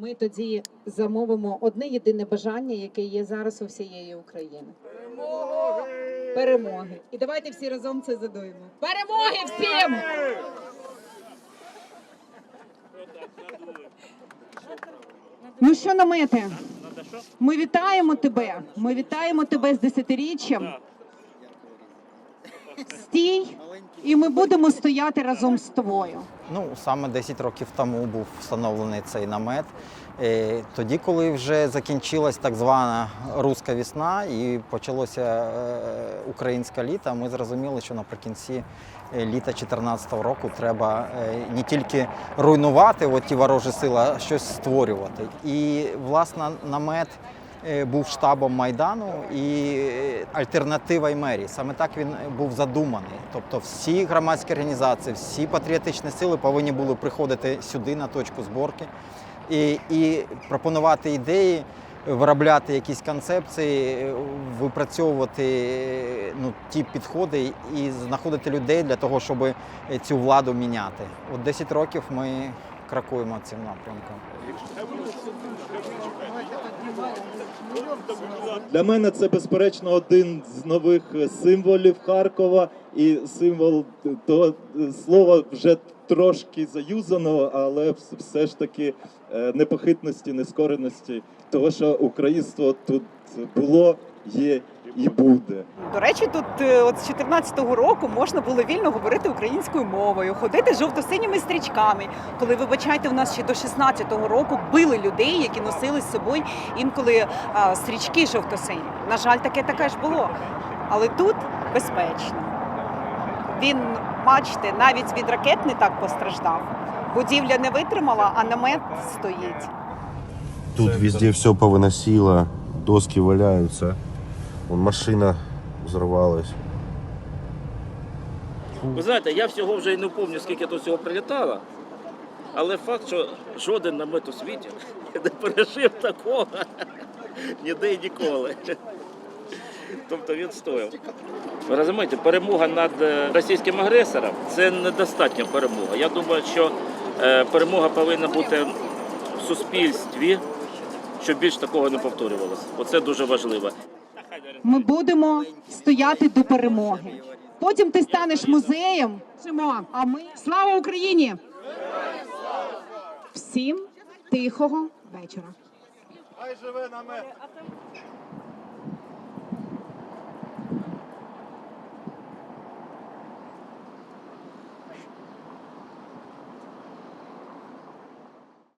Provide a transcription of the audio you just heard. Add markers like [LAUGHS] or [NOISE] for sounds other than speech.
Ми тоді замовимо одне єдине бажання, яке є зараз у всієї України. Перемоги. І давайте всі разом це задуємо. Перемоги всім! Ну що, намети? Ми вітаємо тебе. Ми вітаємо тебе з десятиріччям. Стій, і ми будемо стояти разом з тобою. Ну, саме 10 років тому був встановлений цей намет. Е, Тоді, коли вже закінчилась так звана руська весна і почалося е, українське літо, ми зрозуміли, що наприкінці е, літа 2014 року треба не тільки руйнувати от ті ворожі сили, а щось створювати. І, власне, намет був штабом Майдану і е, альтернативою мерії. Саме так він був задуманий. Тобто всі громадські організації, всі патріотичні сили повинні були приходити сюди на точку зборки і, і пропонувати ідеї, виробляти якісь концепції, е, випрацьовувати е, ну, ті підходи і знаходити людей для того, щоб е, цю владу міняти. От 10 років ми крокуємо цим напрямком. Для мене це безперечно один з нових символів Харкова і символ того слова вже трошки заюзаного, але все ж таки е, непохитності, нескореності того, що українство тут було, є і буде. До речі, тут е, от з 14-го року можна було вільно говорити українською мовою, ходити жовто-синіми стрічками. Коли вибачайте, у нас ще до 16-го року били людей, які носили з собою інколи а, стрічки жовто-сині. На жаль, таке таке ж було. Але тут безпечно. Він, бачите, навіть від ракет не так постраждав. Будівля не витримала, а намет стоїть. Тут везде все повыносило, доски валяются. Вон машина взорвалась. Ви знаєте, я всього вже і не пам'ятаю, скільки тут всього прилітало, але факт, що жоден намет у світі [LAUGHS] не пережив такого [LAUGHS] ніде і ніколи. Тобто він стояв. Ви розумієте, перемога над е, російським агресором це недостатня перемога. Я думаю, що е, перемога повинна бути в суспільстві, щоб більш такого не повторювалося. Оце дуже важливо. Ми будемо стояти до перемоги. Потім ти станеш музеєм. А ми слава Україні! Всім тихого вечора. Хай живе намет!